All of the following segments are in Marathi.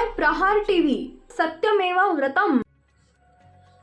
आहे प्रहार टीव्ही. सत्यमेवा व्रतम.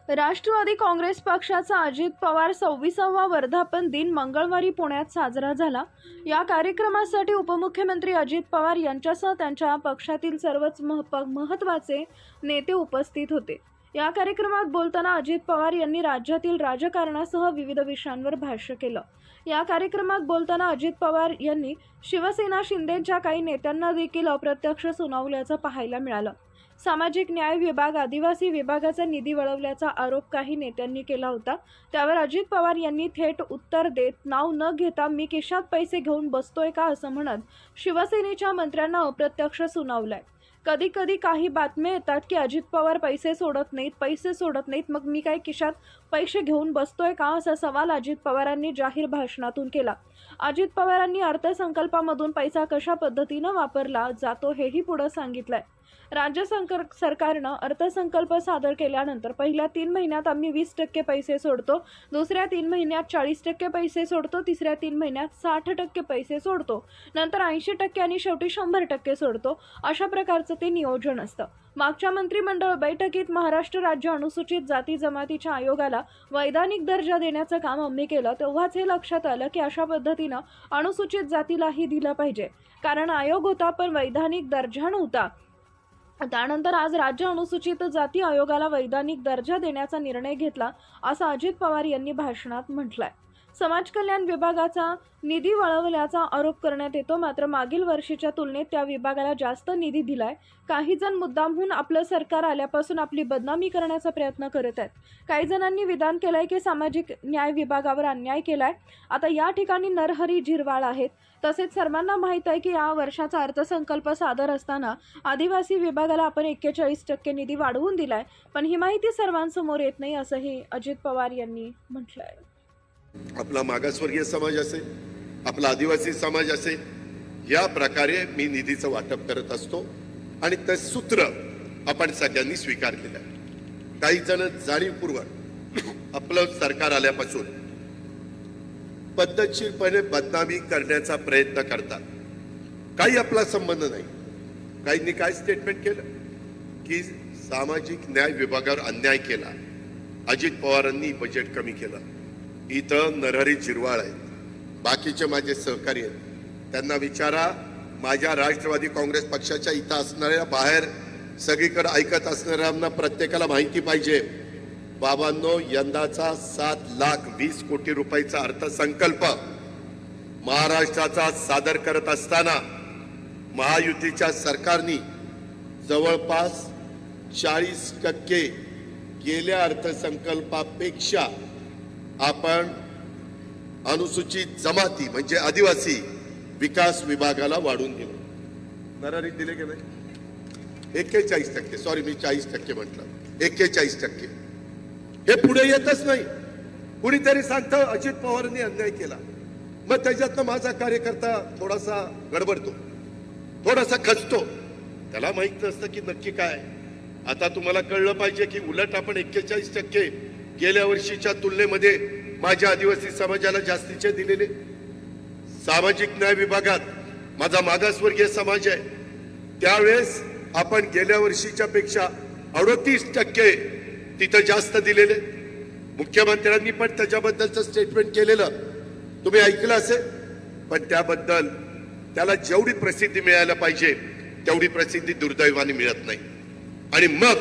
राष्ट्रवादी काँग्रेस पक्षाचा अजित पवार सव्वीसावा वर्धापन दिन मंगळवारी पुण्यात साजरा झाला. या कार्यक्रमासाठी उपमुख्यमंत्री अजित पवार यांच्यासह त्यांच्या पक्षातील सर्वच मह महत्त्वाचे नेते उपस्थित होते. या कार्यक्रमात बोलताना अजित पवार यांनी राज्यातील राजकारणासह विविध विषयांवर भाष्य केलं. या कार्यक्रमात बोलताना अजित पवार यांनी शिवसेना शिंदेच्या काही नेत्यांना देखील अप्रत्यक्ष सुनावल्याचं पाहायला मिळालं. सामाजिक न्याय विभाग आदिवासी विभागाचा निधी वळवल्याचा आरोप काही नेत्यांनी केला होता. त्यावर अजित पवार यांनी थेट उत्तर देत नाव न घेता मी केशात पैसे घेऊन बसतोय का असं म्हणत शिवसेनेच्या मंत्र्यांना अप्रत्यक्ष सुनावलंय. कधी कधी काही बातम्या येतात की अजित पवार पैसे सोडत नाहीत पैसे सोडत नाहीत. मग मी काय खिशात पैसे घेऊन बसतोय का? असा सवाल अजित पवारांनी जाहीर भाषणातून केला. अजित पवारांनी अर्थसंकल्पामधून पैसा कशा पद्धतीनं वापरला जातो हेही पुढं सांगितलंय. राज्य संकर सरकारनं अर्थसंकल्प सादर केल्यानंतर पहिल्या तीन महिन्यात आम्ही वीस टक्के पैसे सोडतो दुसऱ्या तीन महिन्यात चाळीस टक्के पैसे सोडतो तिसऱ्या तीन महिन्यात साठ टक्के पैसे सोडतो नंतर ऐंशी टक्के आणि शेवटी शंभर टक्के सोडतो अशा प्रकारचं ते नियोजन असतं. मागच्या मंत्रिमंडळ बैठकीत महाराष्ट्र राज्य अनुसूचित जाती जमातीच्या आयोगाला वैधानिक दर्जा देण्याचं काम आम्ही केलं तेव्हाच हे लक्षात आलं की अशा पद्धतीनं अनुसूचित जातीलाही दिलं पाहिजे. कारण आयोग होता पण वैधानिक दर्जा नव्हता. त्यानंतर आज राज्य अनुसूचित जाती आयोगाला वैधानिक दर्जा देण्याचा निर्णय घेतला असं अजित पवार यांनी भाषणात म्हटलंय. समाज कल्याण विभागाचा निधी वळवल्याचा आरोप करण्यात येतो. मात्र मागील वर्षीच्या तुलनेत त्या विभागाला जास्त निधी दिलाय. काही जण मुद्दामहून आपलं सरकार आल्यापासून आपली बदनामी करण्याचा प्रयत्न करत आहेत. काही जणांनी विधान केलंय की सामाजिक न्याय विभागावर अन्याय केलाय. आता या ठिकाणी नरहरी झिरवाळ आहेत. तसेच सर्वांना माहीत आहे की या वर्षाचा अर्थसंकल्प सादर असताना आदिवासी विभागाला आपण एक्केचाळीस टक्के निधी वाढवून दिलाय. पण ही माहिती सर्वांसमोर येत नाही असंही अजित पवार यांनी म्हटलं आहे आपला मागासवर्गीय समाज असेल आपला आदिवासी समाज असेल या प्रकारे मी निधीचं वाटप करत असतो आणि ते सूत्र आपण सगळ्यांनी स्वीकारलेलं आहे. काही जण जाणीवपूर्वक आपलं सरकार आल्यापासून पद्धतशीरपणे बदनामी करण्याचा प्रयत्न करतात. काही आपला संबंध नाही. काहींनी काय स्टेटमेंट केलं? की सामाजिक न्याय विभागावर अन्याय केला. अजित पवारांनी बजेट कमी केलं. इथं नरहरी जिरवाळ आहेत बाकीचे माझे सहकारी आहेत. त्यांना विचारा माझ्या राष्ट्रवादी काँग्रेस पक्षाच्या इथं असणाऱ्या बाहेर सगळीकडे ऐकत असणाऱ्यांना प्रत्येकाला माहिती पाहिजे. बाबांनो यंदाचा सात लाख वीस कोटी रुपयाचा अर्थसंकल्प महाराष्ट्राचा सादर करत असताना महायुतीच्या सरकारनी जवळपास चाळीस टक्के गेल्या अर्थसंकल्पापेक्षा आपण अनुसूचित जमाती म्हणजे आदिवासी विकास विभागाला वाढून दिलं नरारी दिले की नाही एक्केचाळीस टक्के. सॉरी मी चाळीस टक्के म्हटलं. एक्केचाळीस टक्के. हे पुढे येतच नाही. कुणीतरी सांगतं अजित पवारांनी अन्याय केला. मग त्याच्यातनं माझा कार्यकर्ता थोडासा गडबडतो. थोडासा खचतो. त्याला माहीत नसतं की नक्की काय. आता तुम्हाला कळलं पाहिजे की उलट आपण एक्केचाळीस टक्के गेल्या वर्षीच्या तुलनेमध्ये माझ्या आदिवासी समाजाला जास्तीचे दिलेले सामाजिक न्याय विभागात माझा मागासवर्गीय समाज आहे. त्यावेळेस आपण गेल्या वर्षीच्या पेक्षा अडोतीस टक्के तिथं जास्त दिलेले. मुख्यमंत्र्यांनी पण त्याच्याबद्दलचं स्टेटमेंट केलेलं. तुम्ही ऐकलं असेल? पण त्याबद्दल त्याला जेवढी प्रसिद्धी मिळायला पाहिजे तेवढी प्रसिद्धी दुर्दैवाने मिळत नाही. आणि मग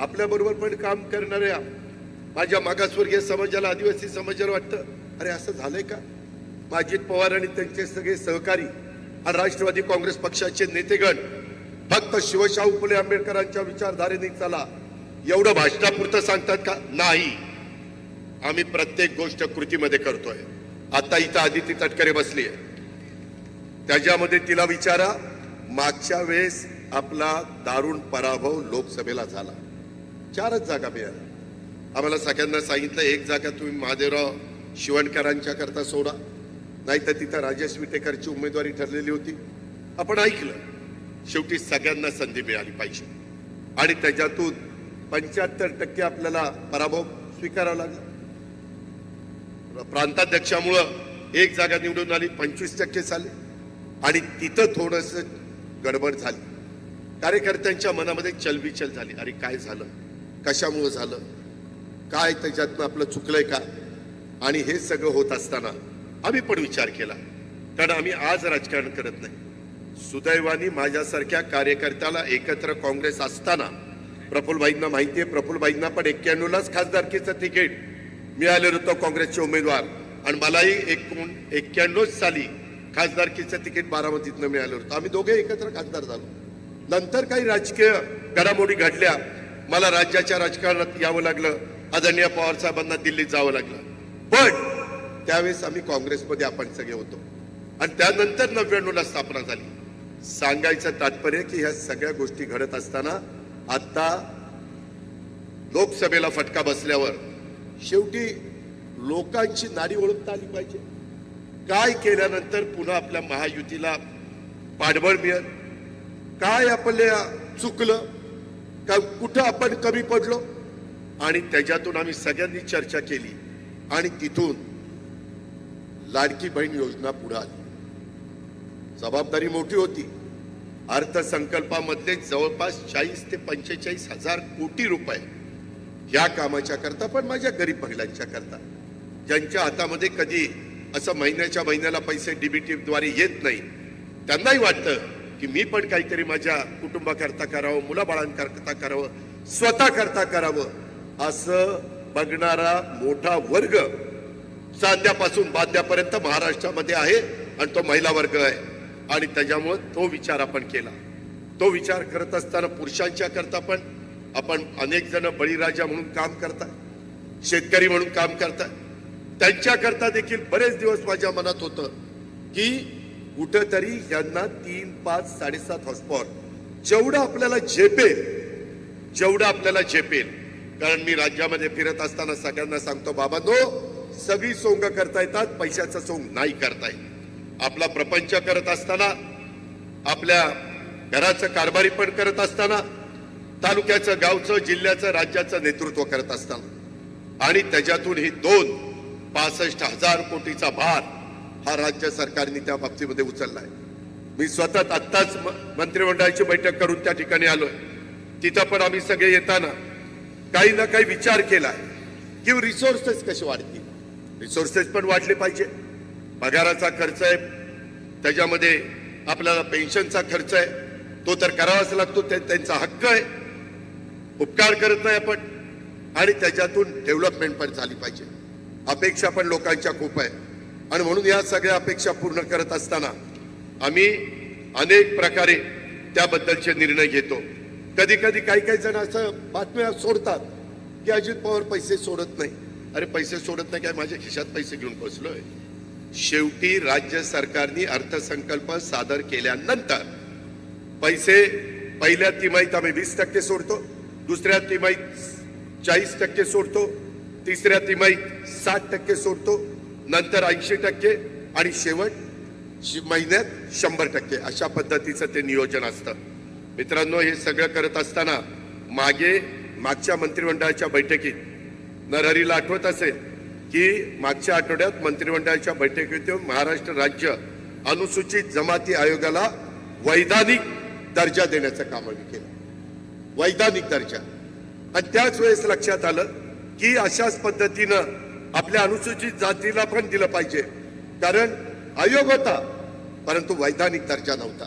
आपल्याबरोबर पण काम करणाऱ्या माझ्या मागासवर्गीय समाजाला आदिवासी समाजाला वाटतं अरे असं झालंय का? मग अजित पवार आणि त्यांचे सगळे सहकारी आणि राष्ट्रवादी काँग्रेस पक्षाचे नेतेगण फक्त शिवशाहू फुले आंबेडकरांच्या विचारधारेने चला. एवढं भाषणापुरतं सांगतात का? नाही. आम्ही प्रत्येक गोष्ट कृतीमध्ये करतोय. आता इथं आदिती तटकरे बसली आहे त्याच्यामध्ये तिला विचारा मागच्या वेळेस आपला दारुण पराभव लोकसभेला झाला. चारच जागा मिळाल्या. आम्हाला सगळ्यांना सांगितलं एक जागा तुम्ही महादेवराव शिवणकरांच्या करता सोडा. नाही तर तिथं राजेश विटेकरची उमेदवारी ठरलेली होती. आपण ऐकलं शेवटी सगळ्यांना संधी मिळाली पाहिजे. आणि त्याच्यातून पंच्याहत्तर टक्के आपल्याला पराभव स्वीकारावा लागला. प्रांताध्यक्षामुळं एक जागा निवडून आली पंचवीस टक्के झाले. आणि तिथं थोडस गडबड झाली. कार्यकर्त्यांच्या मनामध्ये चलबिचल झाली. अरे काय झालं? कशामुळं झालं? काय त्याच्यातनं आपलं चुकलंय का? आणि हे सगळं होत असताना आम्ही पण विचार केला. कारण आम्ही आज राजकारण करत नाही. सुदैवानी माझ्यासारख्या कार्यकर्त्याला एकत्र काँग्रेस असताना प्रफुल्लभाईंना माहिती आहे प्रफुल्लभाईंना पण एक्क्याण्णवलाच खासदारकीचं तिकीट मिळालेलं होतं काँग्रेसचे उमेदवार. आणि मलाही एकूण एक्क्याण्णव साली खासदारकीचं तिकीट बारामतीतनं मिळालं होतं. आम्ही दोघे एकत्र खासदार झालो. नंतर काही राजकीय घडामोडी घडल्या. मला राज्याच्या राजकारणात यावं लागलं आदरणीय पवार साहेबांना दिल्लीत जावं लागलं. पण त्यावेळेस आम्ही काँग्रेसमध्ये आपण सगळे होतो. आणि त्यानंतर नव्याण्णवला स्थापना झाली. सांगायचं तात्पर्य की ह्या सगळ्या गोष्टी घडत असताना आता लोकसभेला फटका बसल्यावर शेवटी लोकांची नाडी ओळखता आली पाहिजे. काय केल्यानंतर पुन्हा आपल्या महायुतीला पाठबळ मिळेल? काय आपल्या चुकलं? का कुठं आपण कमी पडलो? आणि त्याच्यातून आम्ही सगळ्यांनी चर्चा केली. आणि तिथून लाडकी बहीण योजना पुढे आली. जबाबदारी मोठी होती. अर्थसंकल्पामधले जवळपास चाळीस ते पंचेचाळीस हजार कोटी रुपये या कामाच्या करता पण माझ्या गरीब महिलांच्या करता. ज्यांच्या हातामध्ये कधी असं महिन्याच्या महिन्याला पैसे डीबीटी द्वारे येत नाही त्यांनाही वाटतं की मी पण काहीतरी माझ्या कुटुंबाकरता करावं मुलाबाळांकरता करावं स्वतः करता करावं असं बघणारा मोठा वर्ग चांद्यापासून बाद्यापर्यंत महाराष्ट्रामध्ये आहे आणि तो महिला वर्ग आहे. आणि त्याच्यामुळं तो विचार आपण केला. तो विचार करत असताना पुरुषांच्या करता पण आपण अनेक जण बळीराजा म्हणून काम करतात शेतकरी म्हणून काम करतात त्यांच्याकरता देखील बरेच दिवस माझ्या मनात होतं की कुठंतरी यांना तीन पाच साडेसात हॉस्पॉट जेवढं आपल्याला झेपेल जेवढं आपल्याला झेपेल. कारण मी राज्यामध्ये फिरत असताना सगळ्यांना सांगतो बाबांनो सगळी सोंग करता येतात पैशाचं सोंग नाही करता येत. आपला प्रपंच करत असताना आपल्या घराचं कारभारी पण करत असताना तालुक्याचं गावचं जिल्ह्याचं राज्याचं नेतृत्व करत असताना. आणि त्याच्यातून ही दोन पासष्ट हजार कोटीचा भार हा राज्य सरकारने त्या बाबतीमध्ये उचललाय. मी स्वतः आत्ताच म- मंत्रिमंडळाची बैठक करून त्या ठिकाणी आलोय. तिथं पण आम्ही सगळे येताना काही ना काही विचार केला की रिसोर्सेस कसे वाढतील? रिसोर्सेस पण वाढले पाहिजे. पगाराचा खर्च आहे. त्याच्यामध्ये आपल्याला पेन्शनचा खर्च आहे. तो तर करावाच लागतो. ते त्यांचा हक्क आहे. उपकार करत नाही आपण. आणि त्याच्यातून डेव्हलपमेंट पण झाली पाहिजे. अपेक्षा पण लोकांच्या खूप आहे. आणि म्हणून या सगळ्या अपेक्षा पूर्ण करत असताना आम्ही अनेक प्रकारे त्याबद्दलचे निर्णय घेतो. कधी कधी काही काही जण असं बातम्या सोडतात की अजित पवार पैसे सोडत नाही. अरे पैसे सोडत नाही काय? माझ्या खिशात पैसे घेऊन बसलोय. शेवटी राज्य सरकारने अर्थसंकल्प सादर केल्यानंतर पैसे पहिल्या तिमाहीत आम्ही वीस टक्के सोडतो दुसऱ्या तिमाहीत चाळीस टक्के सोडतो तिसऱ्या तिमाहीत साठ टक्के सोडतो नंतर ऐंशी टक्के आणि शेवट महिन्यात शंभर टक्के. अशा पद्धतीचं ते नियोजन असतं. मित्रांनो हे सगळं करत असताना मागे मागच्या मंत्रिमंडळाच्या बैठकीत नरहरीला आठवत असेल की मागच्या आठवड्यात मंत्रिमंडळाच्या बैठकीत महाराष्ट्र राज्य अनुसूचित जमाती आयोगाला वैधानिक दर्जा देण्याचं काम आम्ही केलं. वैधानिक दर्जा. आणि त्याच वेळेस लक्षात आलं की अशाच पद्धतीनं आपल्या अनुसूचित जातीला पण दिलं पाहिजे. कारण आयोग होता परंतु वैधानिक दर्जा नव्हता.